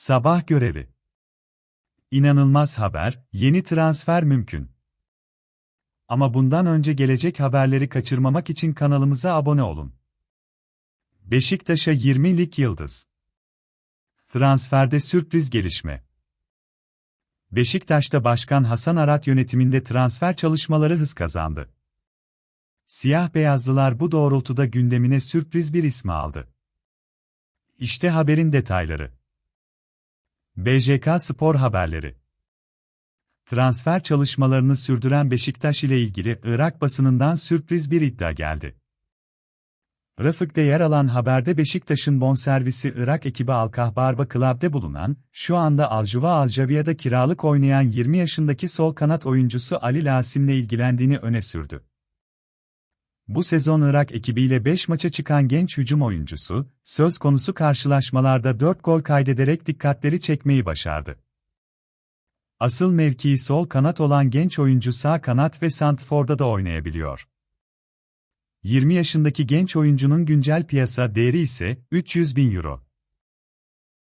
Sabah görevi. İnanılmaz haber, yeni transfer mümkün. Ama bundan önce gelecek haberleri kaçırmamak için kanalımıza abone olun. Beşiktaş'a 20'lik yıldız. Transferde sürpriz gelişme. Beşiktaş'ta Başkan Hasan Arat yönetiminde transfer çalışmaları hız kazandı. Siyah beyazlılar bu doğrultuda gündemine sürpriz bir ismi aldı. İşte haberin detayları. BJK Spor Haberleri Transfer çalışmalarını sürdüren Beşiktaş ile ilgili Irak basınından sürpriz bir iddia geldi. Rafık'ta yer alan haberde Beşiktaş'ın bonservisi Irak ekibi Al-Kahbarba Club'de bulunan, şu anda Aljuva Aljaviya'da kiralık oynayan 20 yaşındaki sol kanat oyuncusu Ali Lasim'le ilgilendiğini öne sürdü. Bu sezon Irak ekibiyle 5 maça çıkan genç hücum oyuncusu, söz konusu karşılaşmalarda 4 gol kaydederek dikkatleri çekmeyi başardı. Asıl mevkii sol kanat olan genç oyuncu sağ kanat ve Santfor'da da oynayabiliyor. 20 yaşındaki genç oyuncunun güncel piyasa değeri ise 300 bin euro.